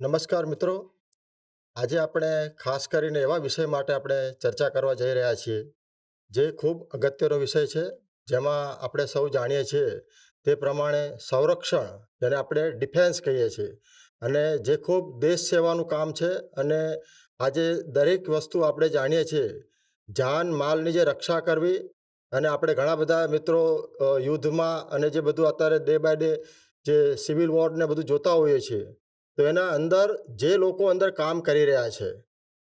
નમસ્કાર મિત્રો. આજે આપણે ખાસ કરીને એવા વિષય માટે આપણે ચર્ચા કરવા જઈ રહ્યા છીએ, જે ખૂબ અગત્યનો વિષય છે. જેમાં આપણે સૌ જાણીએ છીએ તે પ્રમાણે સંરક્ષણ જેને આપણે ડિફેન્સ કહીએ છીએ. અને જે ખૂબ દેશ સેવાનું કામ છે અને આજે દરેક વસ્તુ આપણે જાણીએ છીએ. જાન માલની જે રક્ષા કરવી અને આપણે ઘણા બધા મિત્રો યુદ્ધમાં અને જે બધું અત્યારે ડે બાય ડે જે સિવિલ વોર ને બધું જોતા હોઈએ છીએ. તો એના અંદર જે લોકો અંદર કામ કરી રહ્યા છે,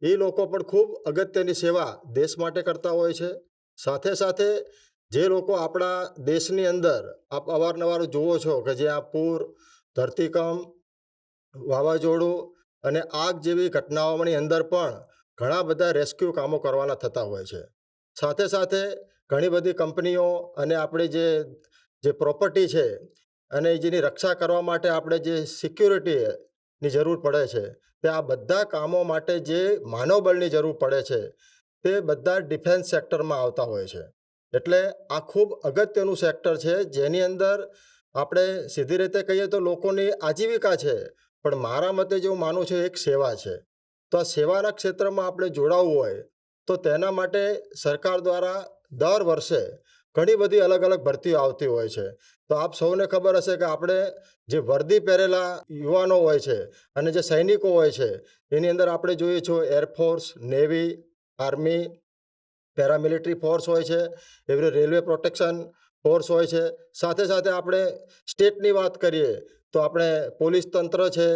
એ લોકો પણ ખૂબ અગત્યની સેવા દેશ માટે કરતા હોય છે. સાથે સાથે જે લોકો આપણા દેશની અંદર આપ અવારનવાર જુઓ છો કે જ્યાં પૂર, ધરતીકંપ, વાવાઝોડું અને આગ જેવી ઘટનાઓની અંદર પણ ઘણા બધા રેસ્ક્યુ કામો કરવાના થતા હોય છે. સાથે સાથે ઘણી બધી કંપનીઓ અને આપણી જે જે પ્રોપર્ટી છે અને જેની રક્ષા કરવા માટે આપણે જે સિક્યુરિટીની જરૂર પડે છે. તે આ બધા કામો માટે જે માનવબળની જરૂર પડે છે, તે બધા ડિફેન્સ સેક્ટરમાં આવતા હોય છે. એટલે આ ખૂબ અગત્યનું સેક્ટર છે, જેની અંદર આપણે સીધી રીતે કહીએ તો લોકોની આજીવિકા છે, પણ મારા મતે જે હું માનું છું એક સેવા છે. તો આ સેવાના ક્ષેત્રમાં આપણે જોડાવવું હોય, તો તેના માટે સરકાર દ્વારા દર વર્ષે ઘણી બધી અલગ અલગ ભરતીઓ આવતી હોય છે. તો આપ સૌને ખબર હશે કે આપણે જે વર્દી પહેરેલા યુવાનો હોય છે અને જે સૈનિકો હોય છે, એની અંદર આપણે જોઈએ છીએ air force navy army paramilitary force હોય છે એવી રેલવે પ્રોટેક્શન ફોર્સ હોય છે. સાથે સાથે આપણે સ્ટેટની વાત કરીએ તો આપણે પોલીસ તંત્ર છે,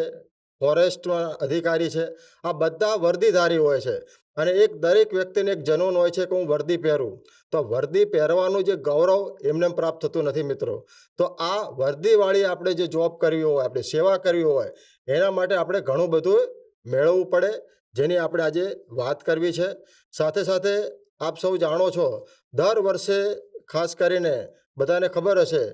ફોરેસ્ટમાં અધિકારી છે. આ બધા વર્દીધારી હોય છે. અને એક દરેક વ્યક્તિને એક જનૂન હોય છે કે હું વર્દી પહેરું. તો વર્દી પહેરવાનું જે ગૌરવ એમને પ્રાપ્ત થતું નથી મિત્રો. તો આ વર્દીવાળી આપણે જે જોબ કરવી હોય, આપણે સેવા કરવી હોય, એના માટે આપણે ઘણું બધું મેળવવું પડે, જેની આપણે આજે વાત કરવી છે. સાથે સાથે આપ સૌ જાણો છો, દર વર્ષે ખાસ કરીને બધાને ખબર હશે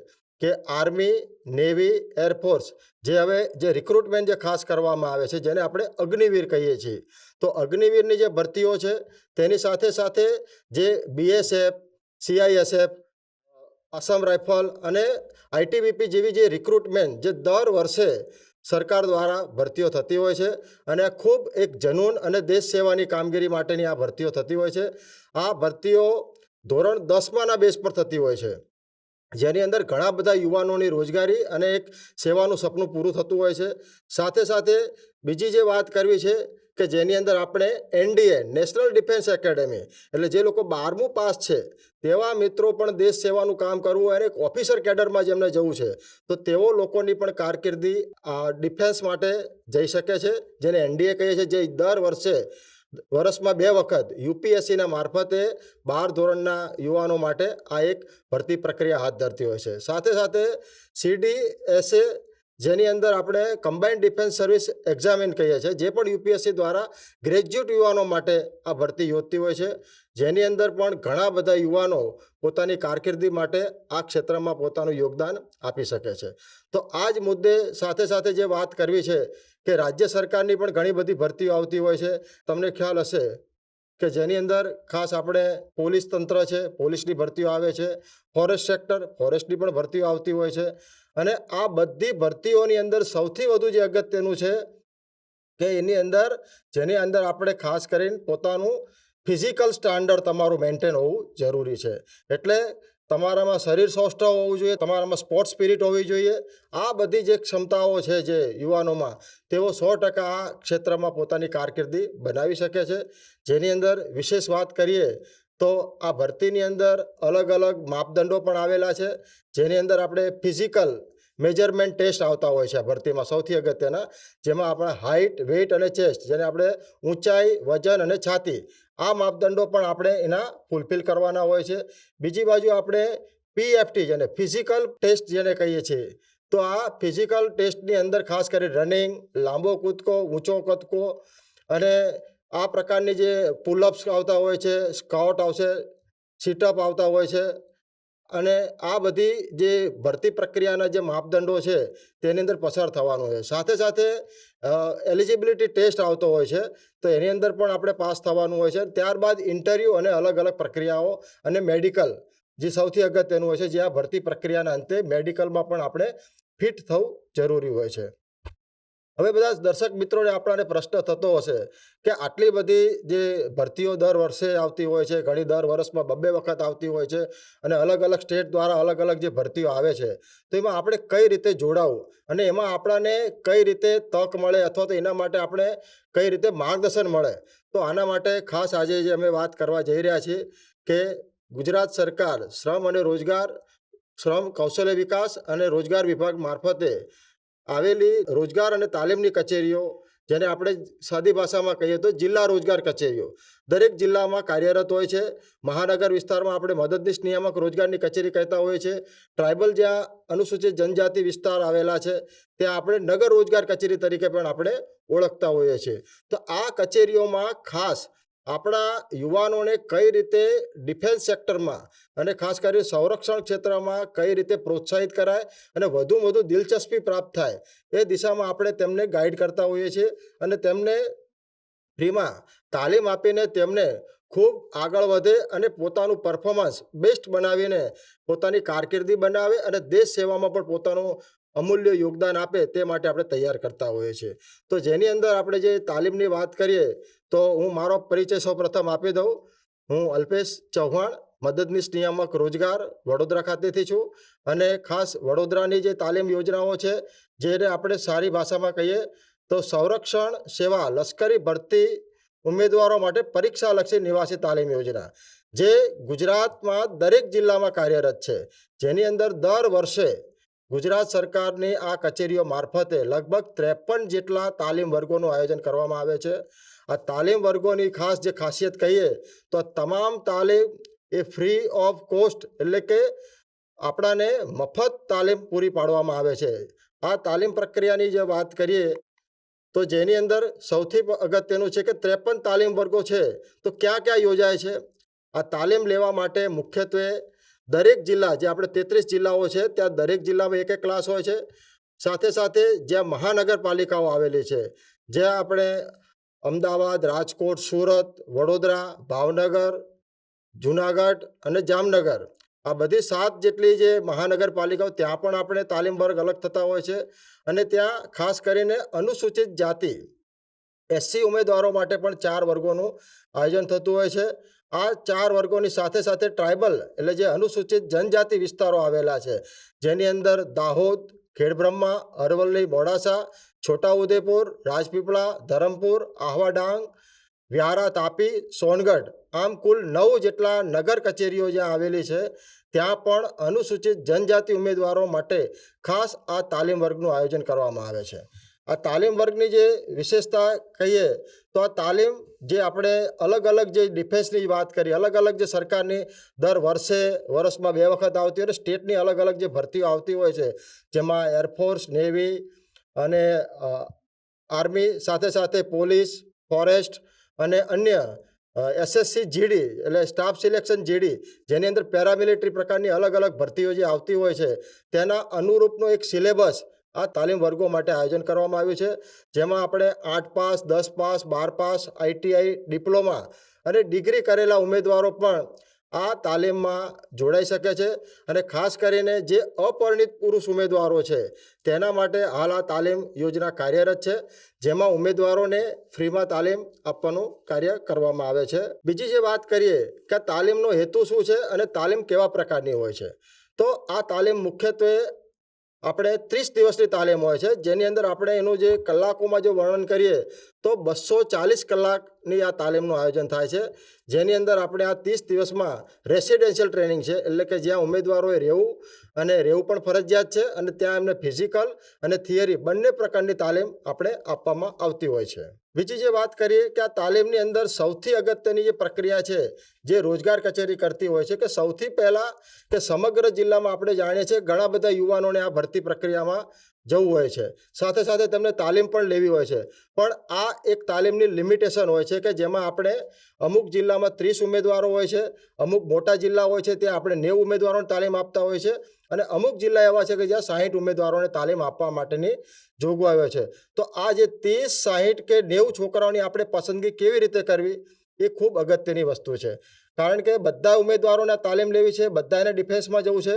કે આર્મી, નેવી એરફોર્સ જે હવે જે રિક્રુટમેન્ટ જે ખાસ કરવામાં આવે છે, જેને આપણે અગ્નિવીર કહીએ છીએ. તો અગ્નિવીરની જે ભરતીઓ છે, તેની સાથે સાથે જે બીએસએફ, સીઆઈએસએફ, આસામ રાઇફલ અને આઈટીબીપી જેવી જે રિક્રુટમેન્ટ જે દર વર્ષે સરકાર દ્વારા ભરતીઓ થતી હોય છે અને ખૂબ એક જનૂન અને દેશ સેવાની કામગીરી માટેની આ ભરતીઓ થતી હોય છે. આ ભરતીઓ ધોરણ દસમાના બેઝ પર થતી હોય છે. જેની અંદર ઘણા બધા યુવાનોની રોજગારી અને એક સેવાનું સપનું પૂરું થતું હોય છે. સાથે સાથે બીજી જે વાત કરવી છે કે જેની અંદર આપણે એનડીએ, નેશનલ ડિફેન્સ એકેડેમી, એટલે જે લોકો બારમું પાસ છે, તેવા મિત્રો પણ દેશ સેવાનું કામ કરવું હોય અને એક ઓફિસર કેડરમાં જેમને જવું છે, તો તેઓ લોકોની પણ કારકિર્દી ડિફેન્સ માટે જઈ શકે છે, જેને એનડીએ કહીએ છીએ જે દર વર્ષે, વર્ષમાં બે વખત યુપીએસસીના મારફતે બાર ધોરણના યુવાનો માટે આ એક ભરતી પ્રક્રિયા હાથ ધરતી હોય છે. સાથે સાથે સીડીએસએ જેની અંદર આપણે કમ્બાઇન્ડ ડિફેન્સ સર્વિસ એક્ઝામિન કહીએ છીએ, જે પણ યુપીએસસી દ્વારા ગ્રેજ્યુએટ યુવાનો માટે આ ભરતી યોજતી હોય છે. જેની અંદર પણ ઘણા બધા યુવાનો પોતાની કારકિર્દી માટે આ ક્ષેત્રમાં પોતાનું યોગદાન આપી શકે છે. તો આ જ મુદ્દે સાથે સાથે જે વાત કરવી છે કે રાજ્ય સરકારની પણ ઘણી બધી ભરતીઓ આવતી હોય છે. તમને ખ્યાલ હશે કે જેની અંદર ખાસ આપણે પોલીસ તંત્ર છે, પોલીસની ભરતીઓ આવે છે, ફોરેસ્ટ સેક્ટર, ફોરેસ્ટની પણ ભરતીઓ આવતી હોય છે. અને આ બધી ભરતીઓની અંદર સૌથી વધુ જે અગત્યનું છે કે એની અંદર, જેની અંદર આપણે ખાસ કરીને પોતાનું ફિઝિકલ સ્ટાન્ડર્ડ તમારું મેન્ટેન હોવું જરૂરી છે. એટલે તમારામાં શરીર સૌષ્ઠવ હોવું જોઈએ, તમારામાં સ્પોર્ટ્સ સ્પિરિટ હોવી જોઈએ. આ બધી જે ક્ષમતાઓ છે જે યુવાનોમાં, તેઓ સો ટકા આ ક્ષેત્રમાં પોતાની કારકિર્દી બનાવી શકે છે. જેની અંદર વિશેષ વાત કરીએ તો આ ભરતીની અંદર અલગ અલગ માપદંડો પણ આવેલા છે. જેની અંદર આપણે ફિઝિકલ મેજરમેન્ટ ટેસ્ટ આવતા હોય છે ભરતીમાં. સૌથી અગત્યના, જેમાં આપણે હાઇટ વેઇટ અને ચેસ્ટ, જેને આપણે ઊંચાઈ, વજન અને છાતી, આ માપદંડો પણ આપણે એના ફૂલફિલ કરવાના હોય છે. બીજી બાજુ આપણે પીએફટી જેને ફિઝિકલ ટેસ્ટ જેને કહીએ છીએ, તો આ ફિઝિકલ ટેસ્ટની અંદર ખાસ કરી રનિંગ, લાંબો કૂદકો, ઊંચો કૂદકો અને આ પ્રકારની જે પુલઅપ્સ આવતા હોય છે, સ્કાઉટ આવશે, સીટઅપ આવતા હોય છે અને આ બધી જે ભરતી પ્રક્રિયાના જે માપદંડો છે, તેની અંદર પસાર થવાનું છે. સાથે સાથે એલિજિબિલિટી ટેસ્ટ આવતો હોય છે, તો એની અંદર પણ આપણે પાસ થવાનું હોય છે. ત્યારબાદ ઇન્ટરવ્યૂ અને અલગ અલગ પ્રક્રિયાઓ અને મેડિકલ જે સૌથી અગત્યનું હોય છે, જે આ ભરતી પ્રક્રિયાના અંતે મેડિકલમાં પણ આપણે ફિટ થવું જરૂરી હોય છે. હવે બધા દર્શક મિત્રોને આપણાને પ્રશ્ન થતો હશે કે આટલી બધી જે ભરતીઓ દર વર્ષે આવતી હોય છે, ઘણી દર વર્ષમાં બબ્બે વખત આવતી હોય છે અને અલગ અલગ સ્ટેટ દ્વારા અલગ અલગ જે ભરતીઓ આવે છે, તો એમાં આપણે કઈ રીતે જોડાવું અને એમાં આપણાને કઈ રીતે તક મળે અથવા તો એના માટે આપણે કઈ રીતે માર્ગદર્શન મળે, તો આના માટે ખાસ આજે જે અમે વાત કરવા જઈ રહ્યા છીએ કે ગુજરાત સરકાર શ્રમ અને રોજગાર, શ્રમ કૌશલ્ય વિકાસ અને રોજગાર વિભાગ મારફતે આવેલી રોજગાર અને તાલીમની કચેરીઓ, જેને આપણે સાદી ભાષામાં કહીએ તો જિલ્લા રોજગાર કચેરીઓ. દરેક જિલ્લામાં કાર્યરત હોય છે. મહાનગર વિસ્તારમાં આપણે મદદનીશ નિયામક રોજગારની કચેરી કહેતા હોઈએ છીએ. ટ્રાઇબલ જ્યાં અનુસૂચિત જનજાતિ વિસ્તાર આવેલા છે, ત્યાં આપણે નગર રોજગાર કચેરી તરીકે પણ આપણે ઓળખતા હોઈએ છીએ. તો આ કચેરીઓમાં ખાસ આપણા યુવાનોને કઈ રીતે ડિફેન્સ સેક્ટરમાં અને ખાસ કરીને સંરક્ષણ ક્ષેત્રમાં કઈ રીતે પ્રોત્સાહિત કરાય અને વધુ વધુ દિલચસ્પી પ્રાપ્ત થાય એ દિશામાં આપણે તેમને ગાઈડ કરતા હોઈએ છીએ અને તેમને ફ્રીમાં તાલીમ આપીને તેમને ખૂબ આગળ વધે અને પોતાનું પરફોર્મન્સ બેસ્ટ બનાવીને પોતાની કારકિર્દી બનાવે અને દેશ સેવામાં પણ પોતાનું અમૂલ્ય યોગદાન આપે તે માટે આપણે તૈયાર કરતા હોઈએ છીએ. તો જેની અંદર આપણે જે તાલીમની વાત કરીએ તો હું મારો પરિચય સૌપ્રથમ આપી દઉં. હું અલ્પેશ ચૌહાણ, મદદનીશ નિયામક રોજગાર વડોદરા ખાતેથી છું અને ખાસ વડોદરાની જે તાલીમ યોજનાઓ છે, જેને આપણે સારી ભાષામાં કહીએ તો સંરક્ષણ સેવા, લશ્કરી ભરતી ઉમેદવારો માટે પરીક્ષાલક્ષી નિવાસી તાલીમ યોજના, જે ગુજરાતમાં દરેક જિલ્લામાં કાર્યરત છે. જેની અંદર દર વર્ષે ગુજરાત સરકારની આ કચેરીઓ મારફતે લગભગ ત્રેપન જેટલા તાલીમ વર્ગોનું આયોજન કરવામાં આવે છે. આ તાલીમ વર્ગોની ખાસ જે ખાસિયત કહીએ, તો તમામ તાલીમ એ ફ્રી ઓફ કોસ્ટ એટલે કે આપણાને મફત તાલીમ પૂરી પાડવામાં આવે છે. આ તાલીમ પ્રક્રિયાની જે વાત કરીએ, તો જેની અંદર સૌથી અગત્યનું છે કે ત્રેપન તાલીમ વર્ગો છે, તો ક્યાં ક્યાં યોજાય છે? આ તાલીમ લેવા માટે મુખ્યત્વે દરેક જિલ્લા, જે આપણે તેત્રીસ જિલ્લાઓ છે, ત્યાં દરેક જિલ્લામાં એક એક ક્લાસ હોય છે. સાથે સાથે જ્યાં મહાનગરપાલિકાઓ આવેલી છે, જ્યાં આપણે અમદાવાદ, રાજકોટ, સુરત, વડોદરા, ભાવનગર, જુનાગઢ અને જામનગર. આ બધી સાત જેટલી જે મહાનગરપાલિકાઓ, ત્યાં પણ આપણે તાલીમ વર્ગ અલગ થતા હોય છે અને ત્યાં ખાસ કરીને અનુસૂચિત જાતિ, એસસી ઉમેદવારો માટે પણ ચાર વર્ગોનું આયોજન થતું હોય છે. આ ચાર વર્ગોની સાથે સાથે ટ્રાઇબલ એટલે જે અનુસૂચિત જનજાતિ વિસ્તારો આવેલા છે. જેની અંદર દાહોદ ખેડબ્રહ્મા, અરવલ્લી, મોડાસા, છોટાઉદેપુર, રાજપીપળા, ધરમપુર આહવા ડાંગ વ્યારા, તાપી, સોનગઢ. આમ કુલ નવ જેટલા નગર કચેરીઓ જ્યાં આવેલી છે, ત્યાં પણ અનુસૂચિત જનજાતિ ઉમેદવારો માટે ખાસ આ તાલીમ વર્ગનું આયોજન કરવામાં આવે છે. આ તાલીમ વર્ગની જે વિશેષતા કહીએ, તો આ તાલીમ જે આપણે અલગ અલગ જે ડિફેન્સની વાત કરી અલગ અલગ જે સરકારની દર વર્ષે, વર્ષમાં બે વખત આવતી હોય અને સ્ટેટની અલગ અલગ જે ભરતીઓ આવતી હોય છે, જેમાં એરફોર્સ, નેવી અને આર્મી, સાથે સાથે પોલીસ, ફોરેસ્ટ અને અન્ય એસએસસી, જીડી એટલે સ્ટાફ સિલેક્શન જીડી, જેની અંદર પેરામિલિટરી પ્રકારની અલગ અલગ ભરતીઓ જે આવતી હોય છે, તેના અનુરૂપનો એક સિલેબસ આ તાલીમ વર્ગો માટે આયોજન કરવામાં આવ્યું છે, જેમાં આપણે આઠ પાસ, દસ પાસ, બાર પાસ, આઈટીઆઈ, ડિપ્લોમા અને ડિગ્રી કરેલા ઉમેદવારો પણ આ તાલીમમાં જોડાઈ શકે છે અને ખાસ કરીને જે અપરિણિત પુરુષ ઉમેદવારો છે, તેના માટે હાલ આ તાલીમ યોજના કાર્યરત છે, જેમાં ઉમેદવારોને ફ્રીમાં તાલીમ આપવાનું કાર્ય કરવામાં આવે છે. બીજી જે વાત કરીએ કે તાલીમનો હેતુ શું છે અને તાલીમ કેવા પ્રકારની હોય છે, તો આ તાલીમ મુખ્યત્વે આપણે ત્રીસ દિવસની તાલીમ હોય છે. જેની અંદર આપણે એનું જે કલાકોમાં જો વર્ણન કરીએ તો બસો ચાલીસ કલાકની આ તાલીમનું આયોજન થાય છે. જેની અંદર આપણે આ ત્રીસ દિવસમાં રેસિડેન્શિયલ ટ્રેનિંગ છે. એટલે કે જ્યાં ઉમેદવારોએ રહેવું અને રહેવું પણ ફરજિયાત છે અને ત્યાં એમને ફિઝિકલ અને થિયરી બંને પ્રકારની તાલીમ આપણે આપવામાં આવતી હોય છે. બીજી જે વાત કરીએ કે આ તાલીમની અંદર સૌથી અગત્યની જે પ્રક્રિયા છે જે રોજગાર કચેરી કરતી હોય છે કે સૌથી પહેલાં કે સમગ્ર જિલ્લામાં આપણે જાણીએ છીએ ઘણા બધા યુવાનોને આ ભરતી પ્રક્રિયામાં જવું હોય છે. સાથે સાથે તેમને તાલીમ પણ લેવી હોય છે. પણ આ એક તાલીમની લિમિટેશન હોય છે કે જેમાં આપણે અમુક જિલ્લામાં ત્રીસ ઉમેદવારો હોય છે, અમુક મોટા જિલ્લા હોય છે ત્યાં આપણે નેવું ઉમેદવારોને તાલીમ આપતા હોય છે અને અમુક જિલ્લા એવા છે કે જ્યાં સાહીઠ ઉમેદવારોને તાલીમ આપવા માટેની જોગવાઈ હોય છે. તો આ જે ત્રીસ, સાહીઠ કે નેવું છોકરાઓની આપણે પસંદગી કેવી રીતે કરવી એ ખૂબ અગત્યની વસ્તુ છે. કારણ કે બધા ઉમેદવારોને તાલીમ લેવી છે બધાને ડિફેન્સમાં જવું છે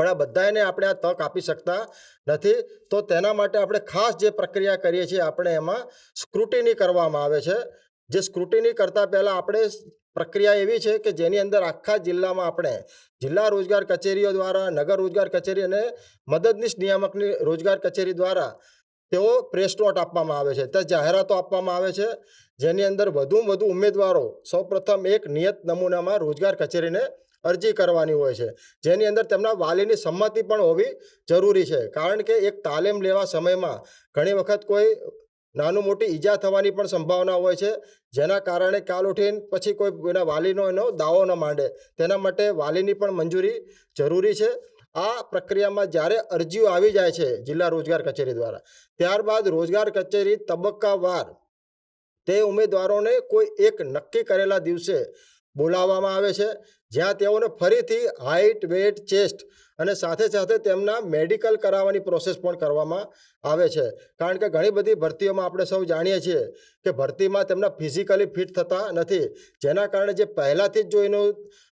પણ આ બધાને આપણે આ તક આપી શકતા નથી. તો તેના માટે આપણે ખાસ જે પ્રક્રિયા કરીએ છીએ, આપણે એમાં સ્ક્રુટિની કરવામાં આવે છે. જે સ્ક્રુટિની કરતાં પહેલાં આપણે પ્રક્રિયા એવી છે કે જેની અંદર આખા જિલ્લામાં આપણે જિલ્લા રોજગાર કચેરીઓ દ્વારા, નગર રોજગાર કચેરી અને મદદનીશ નિયામકની રોજગાર કચેરી દ્વારા તેઓ પ્રેસ નોટ આપવામાં આવે છે. ત્યાં જાહેરાતો આપવામાં આવે છે, જેની અંદર વધુમાં વધુ ઉમેદવારો સૌપ્રથમ એક નિયત નમૂનામાં રોજગાર કચેરીને અરજી કરવાની હોય છે. જેની અંદર તેમના વાલીની સંમતિ પણ હોવી જરૂરી છે. કારણ કે એક તાલીમ લેવા સમયમાં ઘણી વખત કોઈ નાનું મોટી ઈજા થવાની પણ સંભાવના હોય છે. જેના કારણે કાલ ઉઠીને પછી કોઈ એના વાલીનો એનો દાવો ન માંડે. તેના માટે વાલીની પણ મંજૂરી જરૂરી છે. આ પ્રક્રિયામાં જ્યારે અરજીઓ આવી જાય છે જિલ્લા રોજગાર કચેરી દ્વારા, ત્યારબાદ રોજગાર કચેરી તબક્કાવાર તે ઉમેદવારોને કોઈ એક નક્કી કરેલા દિવસે બોલાવવામાં આવે છે. જ્યાં તેઓને ફરીથી હાઇટ વેટ ચેસ્ટ અને સાથે સાથે તેમના મેડિકલ કરાવવાની પ્રોસેસ પણ કરવામાં આવે છે. કારણ કે ઘણી બધી ભરતીઓમાં આપણે સૌ જાણીએ છીએ કે ભરતીમાં તેમના ફિઝિકલી ફિટ થતા નથી. જેના કારણે જે પહેલાંથી જ જો એનું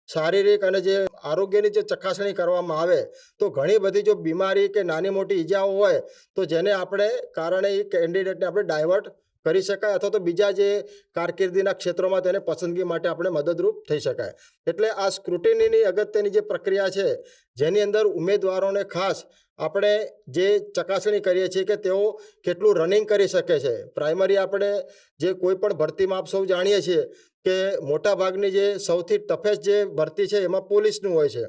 શારીરિક અને જે આરોગ્યની જે ચકાસણી કરવામાં આવે, તો ઘણી બધી જો બીમારી કે નાની મોટી ઈજાઓ હોય, તો જેને આપણે કારણે એ કેન્ડિડેટને આપણે ડાયવર્ટ કરી શકાય અથવા તો બીજા જે કારકિર્દીના ક્ષેત્રોમાં તેને પસંદગી માટે આપણે મદદરૂપ થઈ શકાય. એટલે આ સ્ક્રુટિનીની અગત્યની જે પ્રક્રિયા છે, જેની અંદર ઉમેદવારોને ખાસ આપણે જે ચકાસણી કરીએ છીએ કે તેઓ કેટલું રનિંગ કરી શકે છે. પ્રાઇમરી આપણે જે કોઈ પણ ભરતીમાં આપ સૌ જાણીએ છીએ કે મોટાભાગની જે સૌથી ટફેસ્ટ જે ભરતી છે એમાં પોલીસનું હોય છે.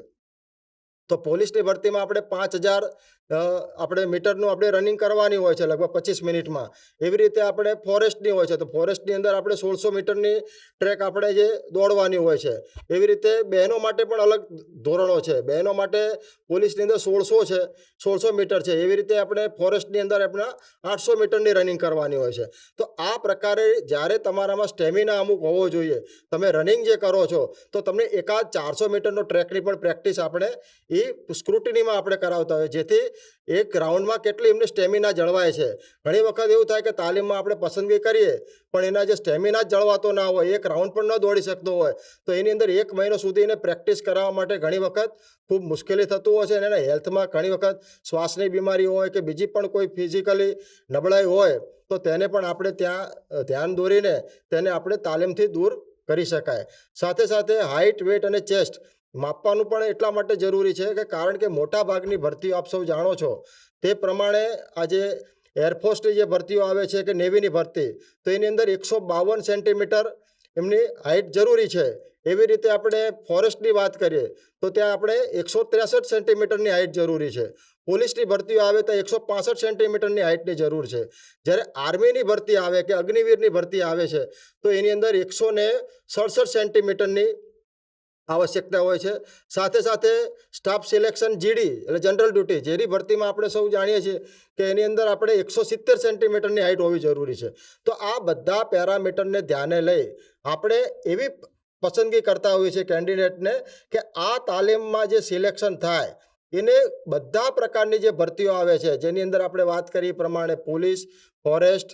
તો પોલીસની ભરતીમાં આપણે પાંચ હજાર આપણે મીટરનું આપણે રનિંગ કરવાની હોય છે લગભગ પચીસ મિનિટમાં. એવી રીતે આપણે ફોરેસ્ટની હોય છે. તો ફોરેસ્ટની અંદર આપણે સોળસો મીટરની ટ્રેક આપણે જે દોડવાની હોય છે. એવી રીતે બહેનો માટે પણ અલગ ધોરણો છે. બહેનો માટે પોલીસની અંદર સોળસો છે, સોળસો મીટર છે. એવી રીતે આપણે ફોરેસ્ટની અંદર આપણે આઠસો મીટરની રનિંગ કરવાની હોય છે. તો આ પ્રકારે જ્યારે તમારામાં સ્ટેમિના અમુક હોવો જોઈએ, તમે રનિંગ જે કરો છો, તો તમને એકાદ ચારસો મીટરનો ટ્રેકની પણ પ્રેક્ટિસ આપણે એ સ્ક્રુટિનીમાં આપણે કરાવતા હોય. જેથી એક રાઉન્ડમાં કેટલી એમની સ્ટેમિના જળવાય છે? ઘણી વખત એવું થાય કે તાલીમમાં આપણે પસંદગી કરીએ, પણ એના જે સ્ટેમિના જ જળવાતો ના હોય, એક રાઉન્ડ પણ ન દોડી શકતો હોય, તો એની અંદર એક મહિનો સુધી એને પ્રેક્ટિસ કરાવવા માટે ઘણી વખત ખૂબ મુશ્કેલી થતું હોય છે અને એના હેલ્થમાં ઘણી વખત શ્વાસની બીમારી હોય કે બીજી પણ કોઈ ફિઝિકલી નબળાઈ હોય, તો તેને પણ આપણે ત્યાં ધ્યાન દોરીને તેને આપણે તાલીમથી દૂર કરી શકાય. સાથે સાથે હાઇટ વેટ અને ચેસ્ટ માપવાનું પણ એટલા માટે જરૂરી છે કે કારણ કે મોટા ભાગની ભરતીઓ આપ સૌ જાણો છો, તે પ્રમાણે આજે એરફોર્સની જે ભરતીઓ આવે છે કે નેવીની ભરતી, તો એની અંદર એકસો બાવન સેન્ટીમીટર એમની હાઇટ જરૂરી છે. એવી રીતે આપણે ફોરેસ્ટની વાત કરીએ, તો ત્યાં આપણે એકસો ત્રેસઠ સેન્ટીમીટરની હાઇટ જરૂરી છે. પોલીસની ભરતીઓ આવે તો એકસો પાસઠ સેન્ટીમીટરની હાઇટની જરૂર છે. જ્યારે આર્મીની ભરતી આવે કે અગ્નિવીરની ભરતી આવે છે, તો એની અંદર એકસો ને સડસઠ સેન્ટીમીટરની આવશ્યકતા હોય છે. સાથે સાથે સ્ટાફ સિલેક્શન જીડી એટલે જનરલ ડ્યુટી જેની ભરતીમાં આપણે સૌ જાણીએ છીએ કે એની અંદર આપણે એકસો સિત્તેર સેન્ટીમીટરની હાઇટ હોવી જરૂરી છે. તો આ બધા પેરામીટરને ધ્યાને લઈ આપણે એવી પસંદગી કરતા હોઈએ છીએ કેન્ડિડેટને કે આ તાલીમમાં જે સિલેક્શન થાય, એને બધા પ્રકારની જે ભરતીઓ આવે છે, જેની અંદર આપણે વાત કરી પ્રમાણે police, forest,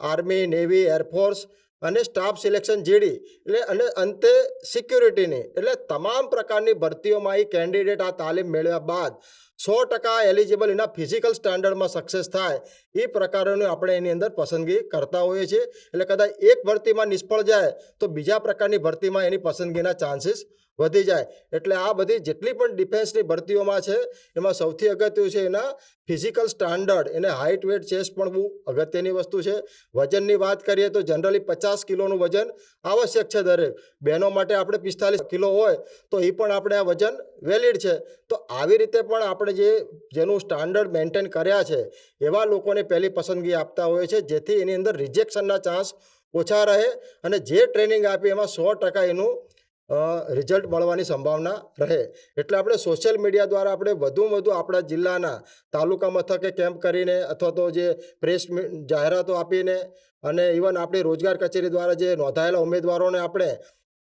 army, navy air force અને સ્ટાફ સિલેક્શન જીડી, એટલે અને અંતે સિક્યુરિટીની એટલે તમામ પ્રકારની ભરતીઓમાં એ કેન્ડિડેટ આ તાલીમ મેળવ્યા બાદ સો ટકા એલિજિબલ એના ફિઝિકલ સ્ટાન્ડર્ડમાં સક્સેસ થાય એ પ્રકારોની આપણે એની અંદર પસંદગી કરતા હોઈએ છીએ. એટલે કદાચ એક ભરતીમાં નિષ્ફળ જાય, તો બીજા પ્રકારની ભરતીમાં એની પસંદગીના ચાન્સીસ વધી જાય. એટલે આ બધી જેટલી પણ ડિફેન્સની ભરતીઓમાં છે, એમાં સૌથી અગત્યું છે એના ફિઝિકલ સ્ટાન્ડર્ડ, એને હાઇટ વેટ ચેસ્ટ પણ બહુ અગત્યની વસ્તુ છે. વજનની વાત કરીએ તો જનરલી પચાસ કિલોનું વજન આવશ્યક છે દરેક. બહેનો માટે આપણે પિસ્તાલીસ કિલો હોય તો એ પણ આપણે આ વજન વેલિડ છે. તો આવી રીતે પણ આપણે જે, જેનું સ્ટાન્ડર્ડ મેન્ટેન કર્યા છે, એવા લોકોને પહેલી પસંદગી આપતા હોય છે, જેથી એની અંદર રિજેક્શનના ચાન્સ ઓછા રહે અને જે ટ્રેનિંગ આપી એમાં સો ટકા એનું રિઝલ્ટ મળવાની સંભાવના રહે. એટલે આપણે સોશિયલ મીડિયા દ્વારા આપણે વધુમાં વધુ આપણા જિલ્લાના તાલુકા મથકે કેમ્પ કરીને અથવા તો જે પ્રેસ જાહેરાતો આપીને અને ઇવન આપણી રોજગાર કચેરી દ્વારા જે નોંધાયેલા ઉમેદવારોને આપણે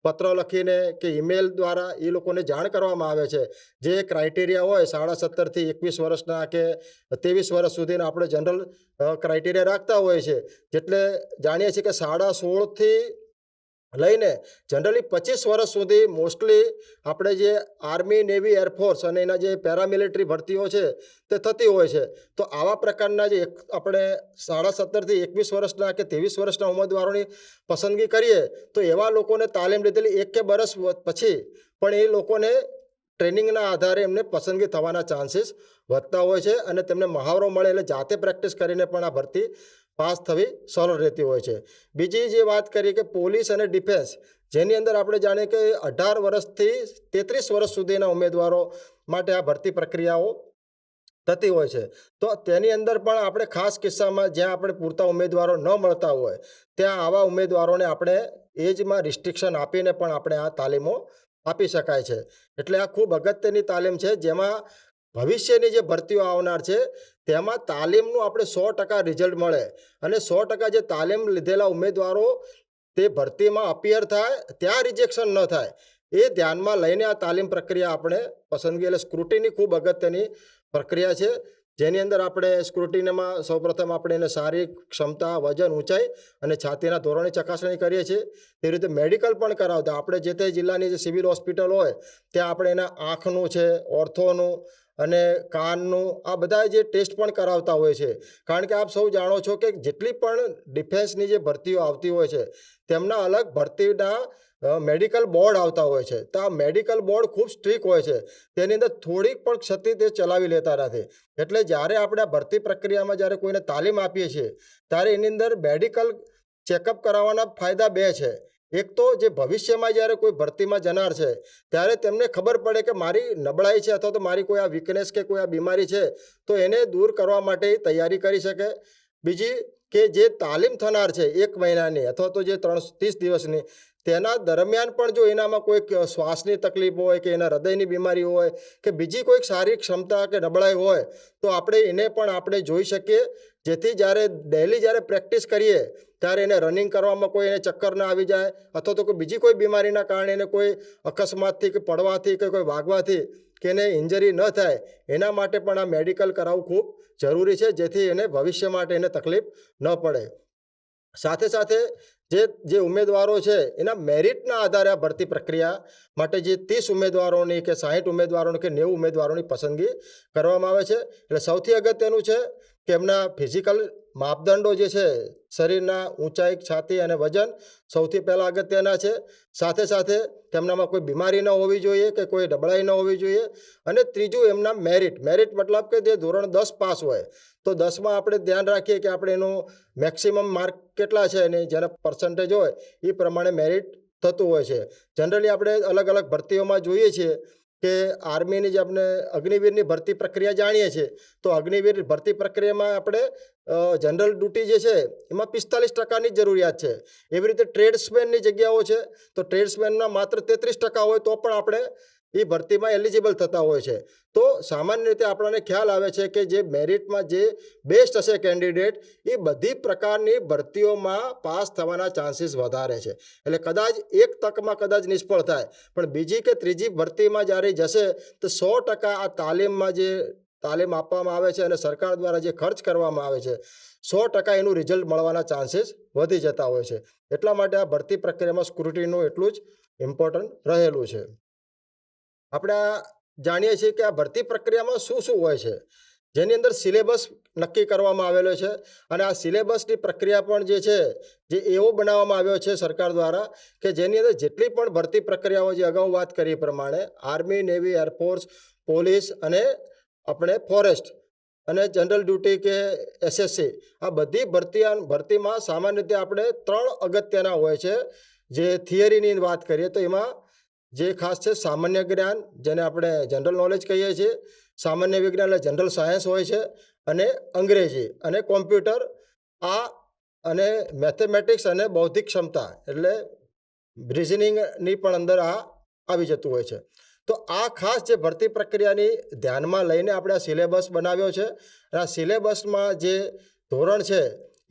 પત્ર લખીને કે ઈમેલ દ્વારા એ લોકોને જાણ કરવામાં આવે છે. જે ક્રાઇટેરિયા હોય સાડા સત્તરથી એકવીસ વર્ષના કે ત્રેવીસ વર્ષ સુધીના આપણે જનરલ ક્રાઇટેરિયા રાખતા હોય છે. જેટલે જાણીએ છીએ કે સાડા સોળથી લઈને જનરલી પચીસ વર્ષ સુધી મોસ્ટલી આપણે જે આર્મી નેવી એરફોર્સ અને એના જે પેરામિલિટરી ભરતીઓ છે તે થતી હોય છે. તો આવા પ્રકારના જે એક આપણે સાડા સત્તરથી એકવીસ વર્ષના કે ત્રેવીસ વર્ષના ઉમેદવારોની પસંદગી કરીએ, તો એવા લોકોને તાલીમ લીધેલી એક કે વર્ષ પછી પણ એ લોકોને ટ્રેનિંગના આધારે એમને પસંદગી થવાના ચાન્સીસ વધતા હોય છે અને તેમને મહાવરો મળે એટલે જાતે પ્રેક્ટિસ કરીને પણ આ ભરતી પાસ થવી સરળ રહેતી હોય છે. બીજી જે વાત કરીએ કે પોલીસ અને ડિફેન્સ, જેની અંદર આપણે જાણીએ કે અઢાર વર્ષથી તેત્રીસ વર્ષ સુધીના ઉમેદવારો માટે આ ભરતી પ્રક્રિયાઓ થતી હોય છે. તો તેની અંદર પણ આપણે ખાસ કિસ્સામાં જ્યાં આપણે પૂરતા ઉમેદવારો ન મળતા હોય, ત્યાં આવા ઉમેદવારોને આપણે એજમાં રિસ્ટ્રિક્શન આપીને પણ આપણે આ તાલીમો આપી શકાય છે. એટલે આ ખૂબ અગત્યની તાલીમ છે, જેમાં ભવિષ્યની જે ભરતીઓ આવનાર છે તેમાં તાલીમનું આપણે સો ટકા રિઝલ્ટ મળે. અને સો ટકા જે તાલીમ લીધેલા ઉમેદવારો તે ભરતીમાં અપિયર થાય, ત્યાં રિજેક્શન ન થાય. એ ધ્યાનમાં લઈને આ તાલીમ પ્રક્રિયા આપણે પસંદગી એટલે સ્ક્રુટીની ખૂબ અગત્યની પ્રક્રિયા છે. જેની અંદર આપણે સ્ક્રુટીનમાં સૌપ્રથમ આપણે એને શારીરિક ક્ષમતા, વજન, ઊંચાઈ અને છાતીના ધોરણે ચકાસણી કરીએ છીએ. તે રીતે મેડિકલ પણ કરાવતા. આપણે જે તે જિલ્લાની જે સિવિલ હોસ્પિટલ હોય, ત્યાં આપણે એના આંખનું છે ઓર્થોનું અને કાનનું આ બધા જે ટેસ્ટ પણ કરાવતા હોય છે. કારણ કે આપ સૌ જાણો છો કે જેટલી પણ ડિફેન્સની જે ભરતીઓ આવતી હોય છે, તેમના અલગ ભરતીના મેડિકલ બોર્ડ આવતા હોય છે. તો આ મેડિકલ બોર્ડ ખૂબ સ્ટ્રિક હોય છે. તેની અંદર થોડીક પણ ક્ષતિ તે ચલાવી લેતા નથી. એટલે જ્યારે આપણે ભરતી પ્રક્રિયામાં જ્યારે કોઈને તાલીમ આપીએ છીએ, ત્યારે એની અંદર મેડિકલ ચેકઅપ કરાવવાના ફાયદા બે છે. એક તો જે ભવિષ્યમાં જ્યારે કોઈ ભરતીમાં જનાર છે, ત્યારે તેમને ખબર પડે કે મારી નબળાઈ છે અથવા તો મારી કોઈ આ વીકનેસ કે કોઈ આ બીમારી છે, તો એને દૂર કરવા માટે તૈયારી કરી શકે. બીજી કે જે તાલીમ થનાર છે એક મહિનાની અથવા તો જે ત્રણ ત્રીસ દિવસની, તેના દરમિયાન પણ જો એનામાં કોઈક શ્વાસની તકલીફ હોય કે એના હૃદયની બીમારી હોય કે બીજી કોઈક શારીરિક ક્ષમતા કે નબળાઈ હોય, તો આપણે એને પણ આપણે જોઈ શકીએ. જેથી જ્યારે ડેલી જ્યારે પ્રેક્ટિસ કરીએ, ત્યારે એને રનિંગ કરવામાં કોઈ એને ચક્કર ના આવી જાય અથવા તો કોઈ બીજી કોઈ બીમારીના કારણે એને કોઈ અકસ્માતથી કે પડવાથી કે કોઈ વાગવાથી કે એને ઇન્જરી ન થાય, એના માટે પણ આ મેડિકલ કરાવવું ખૂબ જરૂરી છે, જેથી એને ભવિષ્ય માટે એને તકલીફ ન પડે. સાથે સાથે જે જે ઉમેદવારો છે, એના મેરિટના આધારે આ ભરતી પ્રક્રિયા માટે જે ત્રીસ ઉમેદવારોની કે સાહીઠ ઉમેદવારોની કે નેવું ઉમેદવારોની પસંદગી કરવામાં આવે છે. એટલે સૌથી અગત્યનું છે કે એમના ફિઝિકલ માપદંડો જે છે, શરીરના ઊંચાઈ, છાતી અને વજન સૌથી પહેલાં અગત્યના છે. સાથે સાથે તેમનામાં કોઈ બીમારી ન હોવી જોઈએ કે કોઈ ડબળાઈ ન હોવી જોઈએ. અને ત્રીજું એમના મેરિટ. મેરિટ મતલબ કે જે ધોરણ દસ પાસ હોય તો દસમાં આપણે ધ્યાન રાખીએ કે આપણે એનું મેક્સિમમ માર્ક કેટલા છે અને જેના પર્સન્ટેજ હોય, એ પ્રમાણે મેરિટ થતું હોય છે. જનરલી આપણે અલગ અલગ ભરતીઓમાં જોઈએ છીએ કે આર્મીની જે આપણે અગ્નિવીરની ભરતી પ્રક્રિયા જાણીએ છીએ, તો અગ્નિવીર ભરતી પ્રક્રિયામાં આપણે જનરલ ડ્યુટી જે છે, એમાં પિસ્તાલીસ ટકાની જ જરૂરિયાત છે. એવી રીતે ટ્રેડ્સમેનની જગ્યાઓ છે, તો ટ્રેડ્સમેનના માત્ર તેત્રીસ ટકા હોય તો પણ આપણે એ ભરતીમાં એલિજિબલ થતા હોય છે. તો સામાન્ય રીતે આપણને ખ્યાલ આવે છે કે જે મેરિટમાં જે બેસ્ટ હશે કેન્ડિડેટ એ બધી પ્રકારની ભરતીઓમાં પાસ થવાના ચાન્સીસ વધારે છે. એટલે કદાચ એક તકમાં કદાચ નિષ્ફળ થાય, પણ બીજી કે ત્રીજી ભરતીમાં જ્યારે જશે, તો સો ટકા આ તાલીમમાં જે તાલીમ આપવામાં આવે છે અને સરકાર દ્વારા જે ખર્ચ કરવામાં આવે છે, સો ટકા એનું રિઝલ્ટ મળવાના ચાન્સીસ વધી જતા હોય છે. એટલા માટે આ ભરતી પ્રક્રિયામાં સ્ક્રુટીનું એટલું જ ઇમ્પોર્ટન્ટ રહેલું છે. આપણે જાણીએ છીએ કે આ ભરતી પ્રક્રિયામાં શું શું હોય છે. જેની અંદર સિલેબસ નક્કી કરવામાં આવેલો છે અને આ સિલેબસની પ્રક્રિયા પણ જે છે, જે એવો બનાવવામાં આવ્યો છે સરકાર દ્વારા કે જેની અંદર જેટલી પણ ભરતી પ્રક્રિયાઓ જે અગાઉ વાત કરી પ્રમાણે આર્મી, નેવી એરફોર્સ પોલીસ અને આપણે ફોરેસ્ટ અને જનરલ ડ્યુટી કે એસએસસી આ બધી ભરતી ભરતીમાં સામાન્ય રીતે આપણે ત્રણ અગત્યના હોય છે. જે થિયરીની વાત કરીએ તો એમાં જે ખાસ છે સામાન્ય જ્ઞાન, જેને આપણે જનરલ નોલેજ કહીએ છીએ. સામાન્ય વિજ્ઞાન એટલે જનરલ સાયન્સ હોય છે અને અંગ્રેજી અને કોમ્પ્યુટર આ અને મેથેમેટિક્સ અને બૌદ્ધિક ક્ષમતા એટલે રિઝનિંગની પણ અંદર આ આવી જતું હોય છે. તો આ ખાસ જે ભરતી પ્રક્રિયાની ધ્યાનમાં લઈને આપણે આ સિલેબસ બનાવ્યો છે. આ સિલેબસમાં જે ધોરણ છે,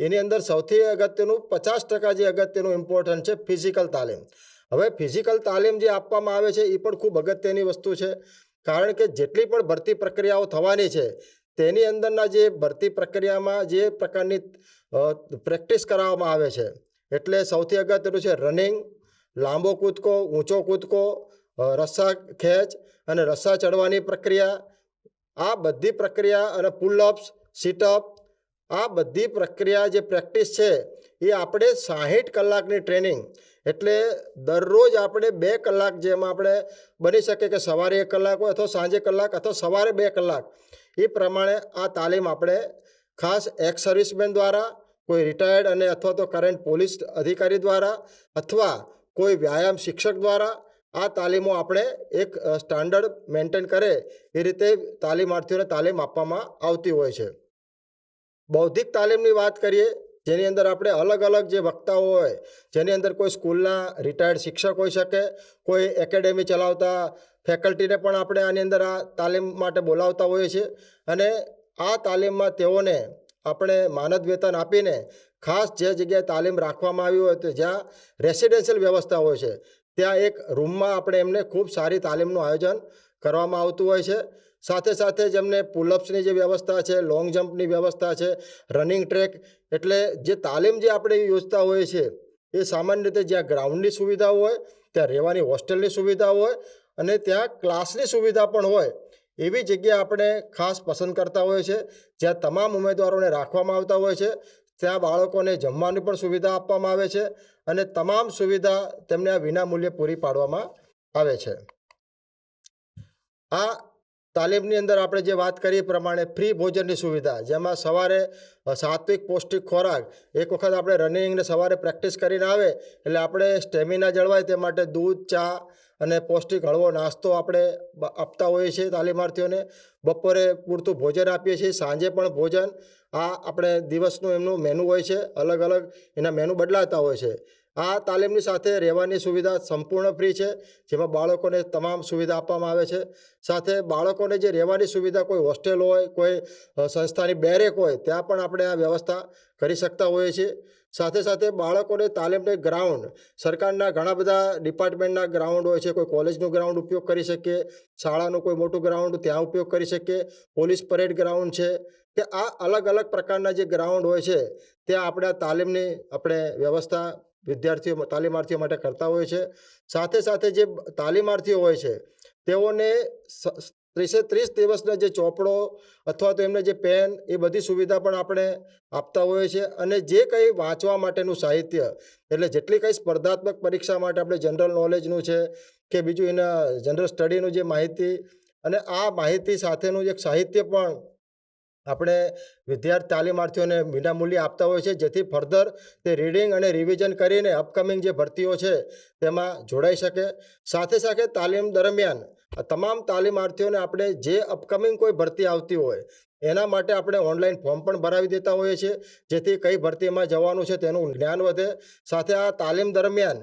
એની અંદર સૌથી અગત્યનું પચાસ ટકા જે અગત્યનું ઇમ્પોર્ટન્ટ છે ફિઝિકલ તાલીમ. હવે ફિઝિકલ તાલીમ જે આપવામાં આવે છે, એ પણ ખૂબ અગત્યની વસ્તુ છે. કારણ કે જેટલી પણ ભરતી પ્રક્રિયાઓ થવાની છે, તેની અંદરના જે ભરતી પ્રક્રિયામાં જે પ્રકારની પ્રેક્ટિસ કરાવવામાં આવે છે. એટલે સૌથી અગત્યનું છે રનિંગ લાંબો કૂદકો, ઊંચો કૂદકો રસ્સા ખેંચ અને રસ્સા ચડવાની પ્રક્રિયા. આ બધી પ્રક્રિયા અને પુલઅપ્સ સીટઅપ આ બધી પ્રક્રિયા જે પ્રેક્ટિસ છે, એ આપણે સાહીઠ કલાકની ટ્રેનિંગ એટલે દરરોજ આપણે બે કલાક જેમાં આપણે બની શકે કે સવારે એક કલાક હોય અથવા સાંજે કલાક અથવા સવારે બે કલાક, એ પ્રમાણે આ તાલીમ આપણે ખાસ એક્સ સર્વિસમેન દ્વારા, કોઈ રિટાયર્ડ અને અથવા તો કરંટ પોલીસ અધિકારી દ્વારા અથવા કોઈ વ્યાયામ શિક્ષક દ્વારા આ તાલીમો આપણે એક સ્ટાન્ડર્ડ મેન્ટેન કરે એ રીતે તાલીમાર્થીઓને તાલીમ આપવામાં આવતી હોય છે. બૌદ્ધિક તાલીમની વાત કરીએ જેની અંદર આપણે અલગ અલગ જે વક્તાઓ હોય, જેની અંદર કોઈ સ્કૂલના રિટાયર્ડ શિક્ષક હોઈ શકે, કોઈ એકેડેમી ચલાવતા ફેકલ્ટીને પણ આપણે આની અંદર આ તાલીમ માટે બોલાવતા હોઈએ છીએ. અને આ તાલીમમાં તેઓને આપણે માનદ વેતન આપીને ખાસ જે જગ્યાએ તાલીમ રાખવામાં આવી હોય તો જ્યાં રેસિડેન્શિયલ વ્યવસ્થા હોય છે, ત્યાં એક રૂમમાં આપણે એમને ખૂબ સારી તાલીમનું આયોજન કરવામાં આવતું હોય છે. સાથે સાથે જેમને પુલઅપ્સની જે વ્યવસ્થા છે લોંગ જમ્પની વ્યવસ્થા છે રનિંગ ટ્રેક એટલે જે તાલીમ જે આપણે યોજતા હોઈએ છીએ, એ સામાન્ય રીતે જ્યાં ગ્રાઉન્ડની સુવિધા હોય, ત્યાં રહેવાની હોસ્ટેલની સુવિધા હોય અને ત્યાં ક્લાસની સુવિધા પણ હોય, એવી જગ્યા આપણે ખાસ પસંદ કરતા હોઈએ છીએ. જ્યાં તમામ ઉમેદવારોને રાખવામાં આવતા હોય છે, ત્યાં બાળકોને જમવાની પણ સુવિધા આપવામાં આવે છે અને તમામ સુવિધા તેમને આ વિના મૂલ્યે પૂરી પાડવામાં આવે છે. આ તાલીમની અંદર આપણે જે વાત કરી પ્રમાણે ફ્રી ભોજનની સુવિધા, જેમાં સવારે સાત્વિક પૌષ્ટિક ખોરાક, એક વખત આપણે રનિંગને સવારે પ્રેક્ટિસ કરીને આવે, એટલે આપણે સ્ટેમિના જળવાય તે માટે દૂધ, ચા અને પૌષ્ટિક હળવો નાસ્તો આપણે આપતા હોઈએ છીએ તાલીમાર્થીઓને. બપોરે પૂરતું ભોજન આપીએ છીએ, સાંજે પણ ભોજન. આ આપણે દિવસનું એમનું મેનુ હોય છે અલગ અલગ એના મેનુ બદલાતા હોય છે. આ તાલીમની સાથે રહેવાની સુવિધા સંપૂર્ણ ફ્રી છે, જેમાં બાળકોને તમામ સુવિધા આપવામાં આવે છે. સાથે બાળકોને જે રહેવાની સુવિધા કોઈ હોસ્ટેલ હોય, કોઈ સંસ્થાની બેરેક હોય, ત્યાં પણ આપણે આ વ્યવસ્થા કરી શકતા હોઈએ છીએ. સાથે સાથે બાળકોને તાલીમને ગ્રાઉન્ડ, સરકારના ઘણા બધા ડિપાર્ટમેન્ટના ગ્રાઉન્ડ હોય છે, કોઈ કોલેજનું ગ્રાઉન્ડ ઉપયોગ કરી શકીએ, શાળાનું કોઈ મોટું ગ્રાઉન્ડ ત્યાં ઉપયોગ કરી શકીએ, પોલીસ પરેડ ગ્રાઉન્ડ છે. કે આ અલગ અલગ પ્રકારના જે ગ્રાઉન્ડ હોય છે, ત્યાં આપણે આ તાલીમની આપણે વ્યવસ્થા વિદ્યાર્થીઓ તાલીમાર્થીઓ માટે કરતા હોય છે. સાથે સાથે જે તાલીમાર્થીઓ હોય છે, તેઓને ત્રીસે, ત્રીસ દિવસના જે ચોપડો અથવા તો એમને જે પેન એ બધી સુવિધા પણ આપણે આપતા હોઈએ છીએ અને જે કંઈ વાંચવા માટેનું સાહિત્ય, એટલે જેટલી કંઈ સ્પર્ધાત્મક પરીક્ષા માટે આપણે જનરલ નોલેજનું છે કે બીજું એના જનરલ સ્ટડીનું જે માહિતી અને આ માહિતી સાથેનું જે સાહિત્ય પણ આપણે વિદ્યાર્થી તાલીમાર્થીઓને વિનામૂલ્યે આપતા હોય છે, જેથી ફર્ધર તે રીડિંગ અને રિવિઝન કરીને અપકમિંગ જે ભરતીઓ છે તેમાં જોડાઈ શકે. સાથે સાથે તાલીમ દરમિયાન તમામ તાલીમાર્થીઓને આપણે જે અપકમિંગ કોઈ ભરતી આવતી હોય, એના માટે આપણે ઓનલાઈન ફોર્મ પણ ભરાવી દેતા હોઈએ છીએ, જેથી કઈ ભરતીમાં જવાનું છે તેનું જ્ઞાન વધે. સાથે આ તાલીમ દરમિયાન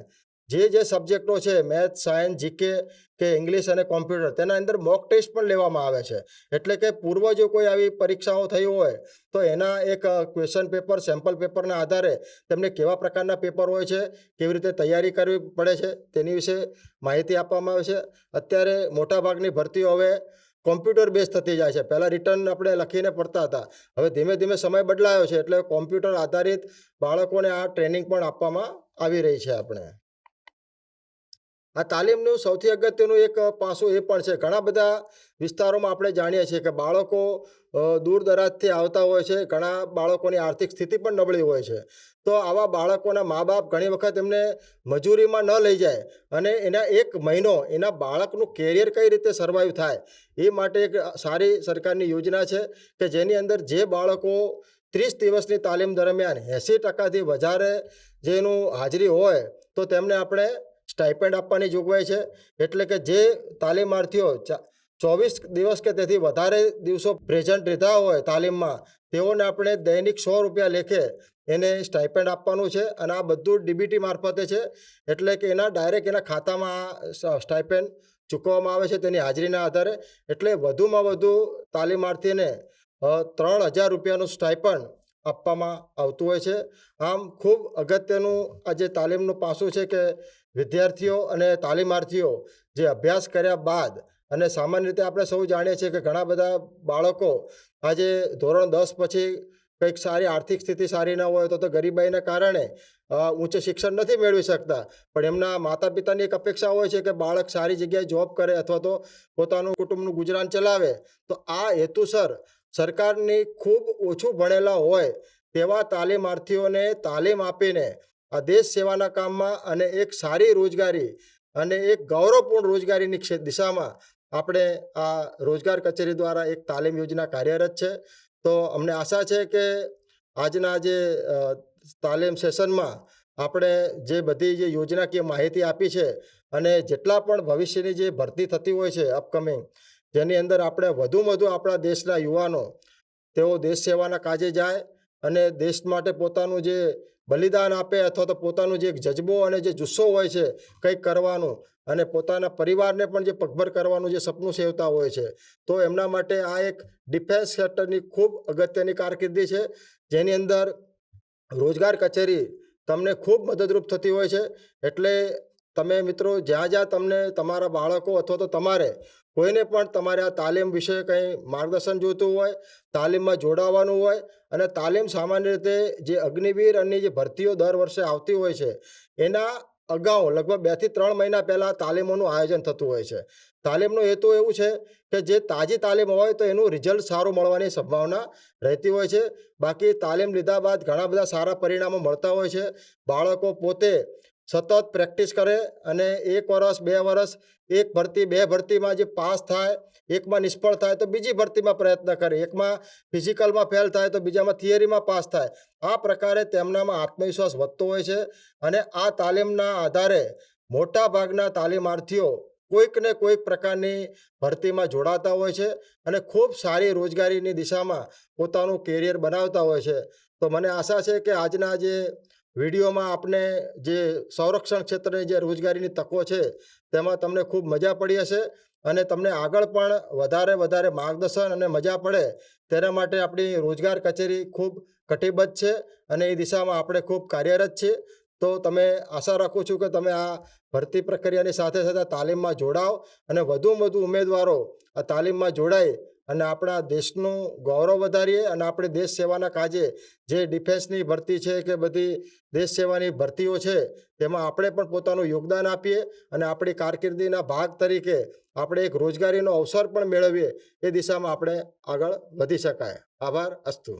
જે જે સબ્જેક્ટો છે મેથ્સ સાયન્સ જીકે કે ઇંગ્લિશ અને કોમ્પ્યુટર તેના અંદર મોક ટેસ્ટ પણ લેવામાં આવે છે. એટલે કે પૂર્વ જો કોઈ આવી પરીક્ષાઓ થઈ હોય, તો એના એક ક્વેશ્ચન પેપર સેમ્પલ પેપરના આધારે તેમને કેવા પ્રકારના પેપર હોય છે, કેવી રીતે તૈયારી કરવી પડે છે, તેની વિશે માહિતી આપવામાં આવે છે. અત્યારે મોટાભાગની ભરતીઓ હવે કોમ્પ્યુટર બેઝ થતી જાય છે. પહેલાં રિટર્ન આપણે લખીને પડતા હતા. હવે ધીમે ધીમે સમય બદલાયો છે, એટલે કોમ્પ્યુટર આધારિત બાળકોને આ ટ્રેનિંગ પણ આપવામાં આવી રહી છે આપણે. આ તાલીમનું સૌથી અગત્યનું એક પાસું એ પણ છે. ઘણા બધા વિસ્તારોમાં આપણે જાણીએ છીએ કે બાળકો દૂર દરાજથી આવતા હોય છે. ઘણા બાળકોની આર્થિક સ્થિતિ પણ નબળી હોય છે. તો આવા બાળકોના મા બાપ ઘણી વખત એમને મજૂરીમાં ન લઈ જાય અને એના એક મહિનો એના બાળકનું કેરિયર કઈ રીતે સર્વાઈવ થાય એ માટે એક સારી સરકારની યોજના છે કે જેની અંદર જે બાળકો ત્રીસ દિવસની તાલીમ દરમિયાન એંસી ટકાથી વધારે જેનું હાજરી હોય તો તેમને આપણે સ્ટાઇપેન્ડ આપવાની જોગવાઈ છે. એટલે કે જે તાલીમાર્થીઓ ચોવીસ દિવસ કે તેથી વધારે દિવસો પ્રેઝન્ટ રહેતા હોય તાલીમમાં, તેઓને આપણે દૈનિક સો રૂપિયા લેખે એને સ્ટાઇપેન્ડ આપવાનું છે. અને આ બધું ડીબીટી મારફતે છે. એટલે કે એના ડાયરેક્ટ એના ખાતામાં આ સ્ટાઇપેન્ડ ચૂકવવામાં આવે છે તેની હાજરીના આધારે. એટલે વધુમાં વધુ તાલીમાર્થીને ત્રણ હજાર રૂપિયાનું સ્ટાઇપન્ડ આપવામાં આવતું હોય છે. આમ ખૂબ અગત્યનું આ જે તાલીમનું પાસું છે કે વિદ્યાર્થીઓ અને તાલીમાર્થીઓ જે અભ્યાસ કર્યા બાદ અને સામાન્ય રીતે આપણે સૌ જાણીએ છીએ કે ઘણા બધા બાળકો આજે ધોરણ દસ પછી કંઈક સારી આર્થિક સ્થિતિ સારી ન હોય તો તો ગરીબાઈને કારણે ઉચ્ચ શિક્ષણ નથી મેળવી શકતા. પણ એમના માતા પિતાની એક અપેક્ષા હોય છે કે બાળક સારી જગ્યાએ જોબ કરે અથવા તો પોતાનું કુટુંબનું ગુજરાન ચલાવે. તો આ હેતુસર સરકારની ખૂબ ઓછું ભણેલા હોય તેવા તાલીમાર્થીઓને તાલીમ આપીને આ દેશ સેવાના કામમાં અને એક સારી રોજગારી અને એક ગૌરવપૂર્ણ રોજગારીની દિશામાં આપણે આ રોજગાર કચેરી દ્વારા એક તાલીમ યોજના કાર્યરત છે. તો અમને આશા છે કે આજના જે તાલીમ સેશનમાં આપણે જે બધી જે યોજનાકીય માહિતી આપી છે અને જેટલા પણ ભવિષ્યની જે ભરતી થતી હોય છે અપકમિંગ જેની અંદર આપણે વધુમાં વધુ આપણા દેશના યુવાનો, તેઓ દેશ સેવાના કાજે જાય અને દેશ માટે પોતાનું જે બલિદાન આપે અથવા તો પોતાનું જે એક જજ્બો અને જે જુસ્સો હોય છે, કંઈક કરવાનું અને પોતાના પરિવારને પણ જે પગભર કરવાનું જે સપનું સેવતા હોય છે, તો એમના માટે આ એક ડિફેન્સ સેક્ટરની ખૂબ અગત્યની કારકિર્દી છે, જેની અંદર રોજગાર કચેરી તમને ખૂબ મદદરૂપ થતી હોય છે, એટલે તમે મિત્રો જ્યાં જ્યાં તમને તમારા બાળકો અથવા તો તમારે કોઈને પણ તમારે આ તાલીમ વિશે કંઈ માર્ગદર્શન જોઈતું હોય, તાલીમમાં જોડાવાનું હોય અને તાલીમ સામાન્ય રીતે જે અગ્નિવીર અને જે ભરતીઓ દર વર્ષે આવતી હોય છે, એના અગાઉ લગભગ બેથી ત્રણ મહિના પહેલાં તાલીમોનું આયોજન થતું હોય છે. તાલીમનો હેતુ એવું છે કે જે તાજી તાલીમ હોય તો એનું રિઝલ્ટ સારું મળવાની સંભાવના રહેતી હોય છે. બાકી તાલીમ લીધા બાદ ઘણા બધા સારા પરિણામો મળતા હોય છે. બાળકો પોતે સતત પ્રેક્ટિસ કરે અને એક વર્ષ બે વર્ષ એક ભરતી, બે ભરતીમાં જે પાસ થાય, એકમાં નિષ્ફળ થાય તો બીજી ભરતીમાં પ્રયત્ન કરે. એકમાં ફિઝિકલમાં ફેલ થાય તો બીજામાં થિયરીમાં પાસ થાય. આ પ્રકારે તેમનામાં આત્મવિશ્વાસ વધતો હોય છે અને આ તાલીમના આધારે મોટા ભાગના તાલીમાર્થીઓ કોઈક ને કોઈક પ્રકારની ભરતીમાં જોડાતા હોય છે અને ખૂબ સારી રોજગારીની દિશામાં પોતાનું કેરિયર બનાવતા હોય છે. તો મને આશા છે કે આજના જે વિડીયોમાં આપણે જે સંરક્ષણ ક્ષેત્રની જે રોજગારીની તકો છે, તેમાં તમને ખૂબ મજા પડી હશે અને તમને આગળ પણ વધારે વધારે માર્ગદર્શન અને મજા પડે તેના માટે આપણી રોજગાર કચેરી ખૂબ કટિબદ્ધ છે અને એ દિશામાં આપણે ખૂબ કાર્યરત છીએ. તો તમે આશા રાખું છું કે તમે આ ભરતી પ્રક્રિયાની સાથે સાથે તાલીમમાં જોડાઓ અને વધુમાં વધુ ઉમેદવારો આ તાલીમમાં જોડાય અને આપણા દેશનું ગૌરવ વધારીએ અને આપણે દેશ સેવાના કાજે જે ડિફેન્સની ભરતી છે કે બધી દેશ સેવાની ભરતીઓ છે, તેમાં આપણે પણ પોતાનું યોગદાન આપીએ અને આપણી કારકિર્દીના ભાગ તરીકે આપણે એક રોજગારીનો અવસર પણ મેળવીએ, એ દિશામાં આપણે આગળ વધી શકાય. આભાર, અસ્તુ.